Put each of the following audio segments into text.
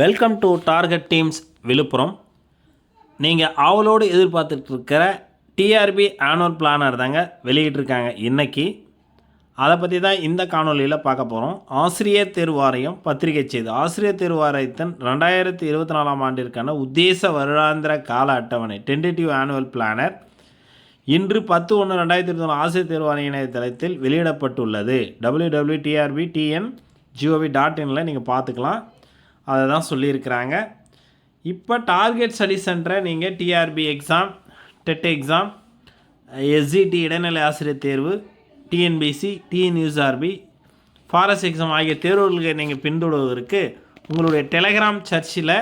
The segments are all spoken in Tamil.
Welcome to target teams Villupuram. நீங்கள் ஆவலோடு எதிர்பார்த்துட்டு இருக்கிற டிஆர்பி ஆனுவல் பிளானர் தாங்க வெளியிட்டிருக்காங்க இன்றைக்கி அதை பற்றி தான் இந்த காணொலியில் பார்க்க போகிறோம் ஆசிரியர் தேர்வாரியம் பத்திரிகை செய்து ஆசிரியர் தேர்வாரியத்தின் ரெண்டாயிரத்தி இருபத்தி நாலாம் ஆண்டிற்கான உத்தேச வருடாந்திர கால அட்டவணை டென்டேட்டிவ் ஆனுவல் பிளானர் இன்று பத்து ஒன்று ரெண்டாயிரத்தி இருபத்தி நாலு ஆசிரியர் தேர்வு இணையதளத்தில் வெளியிடப்பட்டுள்ளது. W W TRB TN GOV dot இனில் நீங்கள் பார்த்துக்கலாம். அதை தான் சொல்லியிருக்கிறாங்க. இப்போ டார்கெட் ஸ்டடி சென்டரை நீங்கள் TRB exam TET exam SGT இடைநிலை ஆசிரியர் தேர்வு டிஎன்பிசி டிஎன்யூஆர்பி ஃபாரஸ்ட் எக்ஸாம் ஆகிய தேர்வுகளுக்கு நீங்கள் பின்தொடர்வதற்கு உங்களுடைய டெலகிராம் சர்ச்சில்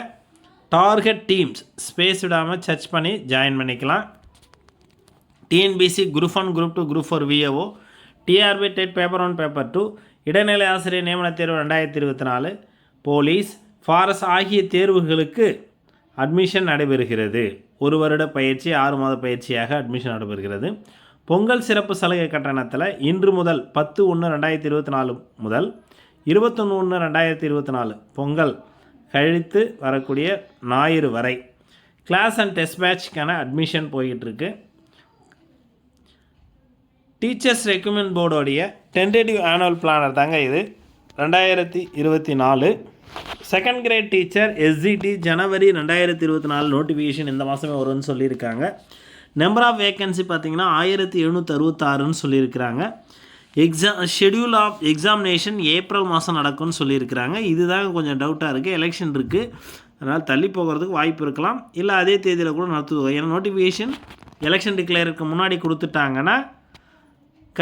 டார்கெட் டீம்ஸ் ஸ்பேஸ் விடாமல் சர்ச் பண்ணி ஜாயின் பண்ணிக்கலாம். TNPSC group one group two group four VAO TRB TET paper one paper two இடைநிலை ஆசிரியர் நியமன தேர்வு ரெண்டாயிரத்தி இருபத்தி நாலு போலீஸ் ஃபாரஸ் ஆகிய தேர்வுகளுக்கு அட்மிஷன் நடைபெறுகிறது. ஒரு வருட பயிற்சி ஆறு மாத பயிற்சியாக அட்மிஷன் நடைபெறுகிறது. பொங்கல் சிறப்பு சலுகை கட்டணத்தில் இன்று முதல் பத்து ஒன்று ரெண்டாயிரத்தி இருபத்தி நாலு முதல் இருபத்தொன்று ஒன்று ரெண்டாயிரத்தி இருபத்தி நாலு பொங்கல் கழித்து வரக்கூடிய ஞாயிறு வரை கிளாஸ் அண்ட் டெஸ்ட் பேட்ச்க்கான அட்மிஷன் போய்கிட்டு டீச்சர்ஸ் ரெக்கமெண்ட் போர்டோடைய டென்டேட்டிவ் ஆனுவல் பிளானர் தாங்க இது. ரெண்டாயிரத்தி இருபத்தி நாலு செகண்ட் கிரேட் டீச்சர் எஸ்ஜிடி ஜனவரி ரெண்டாயிரத்தி இருபத்தி நாலு நோட்டிஃபிகேஷன் இந்த மாதமே வரும்னு சொல்லியிருக்காங்க. நம்பர் ஆஃப் வேக்கன்சி பார்த்தீங்கன்னா ஆயிரத்தி எழுநூற்றி அறுபத்தாறுன்னு சொல்லியிருக்கிறாங்க. Exam schedule of examination April மாதம் நடக்கும்னு சொல்லியிருக்கிறாங்க. இதுதான் கொஞ்சம் டவுட்டாக இருக்குது எலெக்ஷன் இருக்குது அதனால் தள்ளி போகிறதுக்கு வாய்ப்பு இருக்கலாம். இல்லை அதே தேதியில் கூட நடத்துவோம் ஏன்னா நோட்டிஃபிகேஷன் எலெக்ஷன் டிக்ளேருக்கு முன்னாடி கொடுத்துட்டாங்கன்னா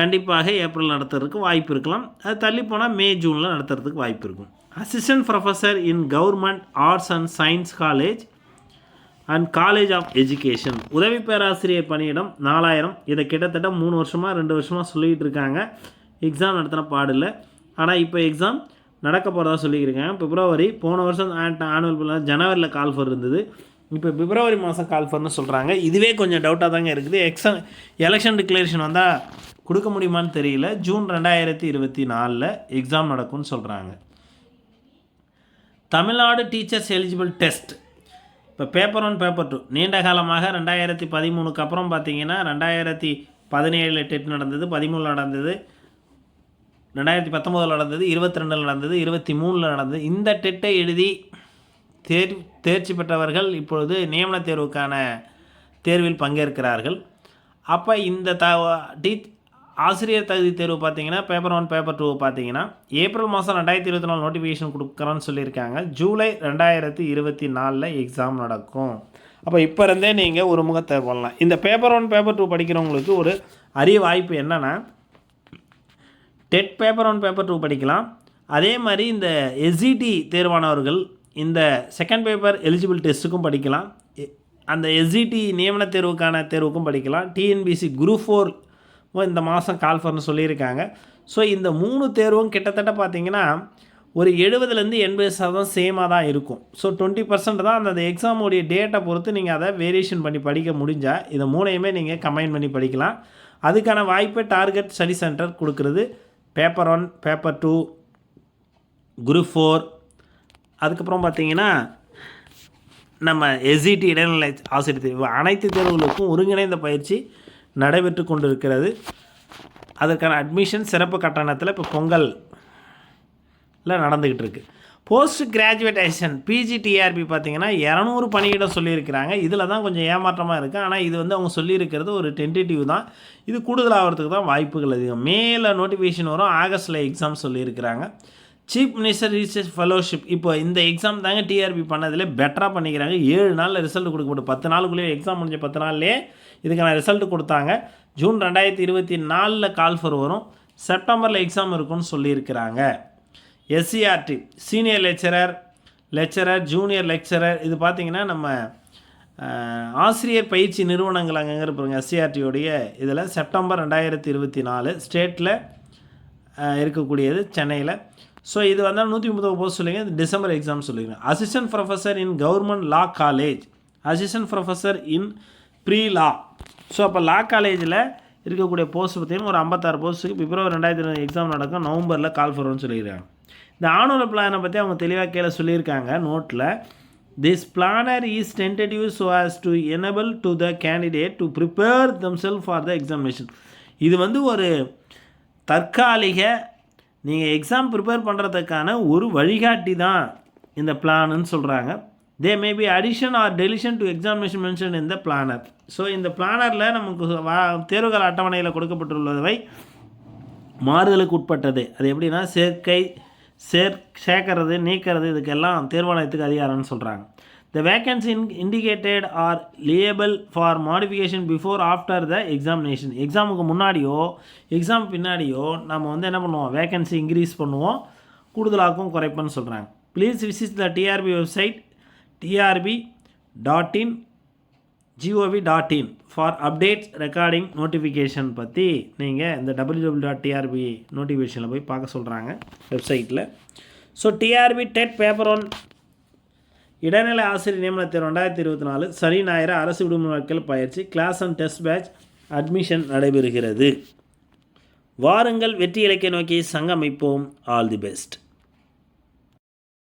கண்டிப்பாக ஏப்ரல் நடத்துறதுக்கு வாய்ப்பு இருக்கலாம். அது தள்ளி போனால் மே ஜூனில் நடத்துறதுக்கு வாய்ப்பு இருக்கும். Assistant professor in government arts and science college and college of education உதவி பேராசிரியர் பணியிடம் நாலாயிரம். இதை கிட்டத்தட்ட மூணு வருஷமாக ரெண்டு வருஷமாக சொல்லிகிட்டு இருக்காங்க. எக்ஸாம் நடத்தின பாடில்லை ஆனால் இப்போ எக்ஸாம் நடக்க போகிறதா சொல்லியிருக்காங்க. பிப்ரவரி போன வருஷம் ஆனுவல் பிளான் ஜனவரியில் கால்ஃபர் இருந்தது. இப்போ பிப்ரவரி மாதம் கால்ஃபர்னு சொல்கிறாங்க இதுவே கொஞ்சம் டவுட்டாக தாங்க இருக்குது. எக்ஸாம் எலெக்ஷன் டிக்ளரேஷன் வந்தால் கொடுக்க முடியுமான்னு தெரியல. ஜூன் ரெண்டாயிரத்தி இருபத்தி நாலில் எக்ஸாம் நடக்கும்னு சொல்கிறாங்க தமிழ்நாடு டீச்சர்ஸ் எலிஜிபிள் டெஸ்ட். இப்போ பேப்பர் ஒன் பேப்பர் டூ நீண்ட காலமாக ரெண்டாயிரத்தி பதிமூணுக்கு அப்புறம் பார்த்தீங்கன்னா ரெண்டாயிரத்தி பதினேழில் டெட் நடந்தது பதிமூணில் நடந்தது ரெண்டாயிரத்தி பத்தொம்போதில் நடந்தது இருபத்தி ரெண்டில் நடந்தது இருபத்தி மூணில் நடந்தது. இந்த டெட்டை எழுதி தேர் தேர்ச்சி பெற்றவர்கள் இப்பொழுது நியமன தேர்வுக்கான தேர்வில் பங்கேற்கிறார்கள். அப்போ இந்த த டீ ஆசிரியர் தகுதி தேர்வு பார்த்தீங்கன்னா பேப்பர் ஒன் பேப்பர் டூ பார்த்தீங்கன்னா ஏப்ரல் மாதம் ரெண்டாயிரத்தி இருபத்தி நாலு நோட்டிஃபிகேஷன் கொடுக்குறோன்னு சொல்லியிருக்காங்க. ஜூலை ரெண்டாயிரத்தி இருபத்தி நாலில் எக்ஸாம் நடக்கும். அப்போ இப்போ இருந்தே நீங்கள் ஒரு முகத்தை பண்ணலாம் இந்த பேப்பர் ஒன் பேப்பர் டூ படிக்கிறவங்களுக்கு ஒரு அரிய வாய்ப்பு என்னென்னா TET paper one paper two படிக்கலாம். அதே மாதிரி இந்த எஸ்இடி தேர்வானவர்கள் இந்த செகண்ட் பேப்பர் எலிஜிபிள் டெஸ்ட்டுக்கும் படிக்கலாம். எ- அந்த எஸ்இடி நியமன தேர்வுக்கான தேர்வுக்கும் படிக்கலாம். டிஎன்பிசி குரூப் ஃபோர் இந்த மாதம் கால்ஃபர்னு சொல்லியிருக்காங்க. ஸோ இந்த மூணு தேர்வும் கிட்டத்தட்ட பார்த்தீங்கன்னா ஒரு எழுபதுலேருந்து எண்பது சதவீதம் சேமாக தான் இருக்கும். ஸோ டுவெண்ட்டி பர்சன்ட் தான் அந்த எக்ஸாமுடைய டேட்டை பொறுத்து நீங்கள் அதை வேரியேஷன் பண்ணி படிக்க முடிஞ்சால் இதை மூணையுமே நீங்கள் கம்பைன் பண்ணி படிக்கலாம். அதுக்கான வாய்ப்பை டார்கெட் ஸ்டடி சென்டர் கொடுக்குறது. Paper one paper two group four அதுக்கப்புறம் பார்த்தீங்கன்னா நம்ம எஸ்இடி இடைநிலை ஆசிரியர் தேர்வு. அனைத்து தேர்வுகளுக்கும் ஒருங்கிணைந்த பயிற்சி. நடைபெற்று கொண்டிருக்கிறது. அதற்கான அட்மிஷன் சிறப்பு கட்டணத்தில் இப்போ பொங்கல் நடந்துக்கிட்டு இருக்கு போஸ்ட் கிராஜுவேட்டேஷன் பிஜிடிஆர்பி பார்த்தீங்கன்னா இரநூறு பணியிடம் சொல்லியிருக்கிறாங்க. இதில் தான் கொஞ்சம் ஏமாற்றமாக இருக்குது ஆனால் இது வந்து அவங்க சொல்லியிருக்கிறது ஒரு டென்டேட்டிவ் தான். இது கூடுதலாகிறதுக்கு தான் வாய்ப்புகள் அதிகம். மேலே நோட்டிஃபிகேஷன் வரும். ஆகஸ்ட்டில் எக்ஸாம் சொல்லியிருக்கிறாங்க. சீஃப் மினிஸ்டர் ரீசர்ச் ஃபெலோஷிப் இப்போ இந்த எக்ஸாம் தாங்க டிஆர்பி பண்ணதில் பெட்டராக பண்ணிக்கிறாங்க. ஏழு நாளில் ரிசல்ட் கொடுக்கப்பட்டு பத்து நாளுக்குள்ளேயே எக்ஸாம் முடிஞ்ச பத்து நாள்லேயே இதுக்கான ரிசல்ட் கொடுத்தாங்க. ஜூன் ரெண்டாயிரத்தி இருபத்தி நாலில் கால்ஃபர் வரும். செப்டம்பரில் எக்ஸாம் இருக்கும்னு சொல்லியிருக்கிறாங்க. SCERT senior lecturer lecturer junior lecturer இது பார்த்தீங்கன்னா நம்ம ஆசிரியர் பயிற்சி நிறுவனங்கள் அங்கங்கே இருப்பாங்க எஸ்சிஆர்டியோடைய இதில் செப்டம்பர் ரெண்டாயிரத்தி இருபத்தி நாலு ஸ்டேட்டில் இருக்கக்கூடியது சென்னையில். ஸோ இது வந்தால் நூற்றி முப்பது போஸ்ட் சொல்லுங்கள் இது டிசம்பர் எக்ஸாம் சொல்லிங்க. Assistant professor in government law college assistant professor in pre law so அப்போ லா காலேஜில் இருக்கக்கூடிய போஸ்ட் பார்த்தீங்கன்னா ஒரு ஐம்பத்தாறு போஸ்ட்டுக்கு பிப்ரவரி ரெண்டாயிரத்தி இருபது எக்ஸாம் நடக்கும் நவம்பரில் கால் வரும்னு சொல்லிடுறாங்க இந்த ஆனுவல் பிளானை பற்றி அவங்க தெளிவாக கீழே சொல்லியிருக்காங்க நோட்டில் this planner is tentative so as to enable to the candidate to prepare themselves for the examination இது வந்து ஒரு தற்காலிக நீங்கள் எக்ஸாம் ப்ரிப்பேர் பண்ணுறதுக்கான ஒரு வழிகாட்டி தான் இந்த பிளானுன்னு சொல்கிறாங்க they may be addition or deletion to examination mention இந்த பிளானர் ஸோ இந்த பிளானரில் நமக்கு வா தேர்வுகள் அட்டவணையில் கொடுக்கப்பட்டுள்ளவை மாறுதலுக்கு உட்பட்டது. அது எப்படின்னா சேர்க்கை சேர் சேர்க்கறது நீக்கிறது இதுக்கெல்லாம் தேர்வாணையத்துக்கு அதிகாரம்னு சொல்கிறாங்க the vacancy in indicated are liable for modification before after the examination எக்ஸாமுக்கு முன்னாடியோ எக்ஸாம் பின்னாடியோ நம்ம வந்து என்ன பண்ணுவோம்? வேகன்சி இன்க்ரீஸ் பண்ணுவோம். கூடுதலாகவும் குறைப்போன்னு சொல்கிறாங்க please visit the TRB website TRB dot in GOV dot in for updates regarding notification பற்றி நீங்கள் இந்த டபிள்யூ டாட் டிஆர்பி நோட்டிஃபிகேஷனில் போய் பார்க்க சொல்கிறாங்க வெப்சைட்டில் so TRB TET paper one இடைநிலை ஆசிரியர் நியமன தேர்வு ரெண்டாயிரத்தி இருபத்தி நாலு சனி ஞாயிறு அரசு விடுமுறை நாட்கள் பயிற்சி class and test batch admission நடைபெறுகிறது. வாருங்கள் வெற்றி இலக்கை நோக்கி சங்கமிப்போம். All the best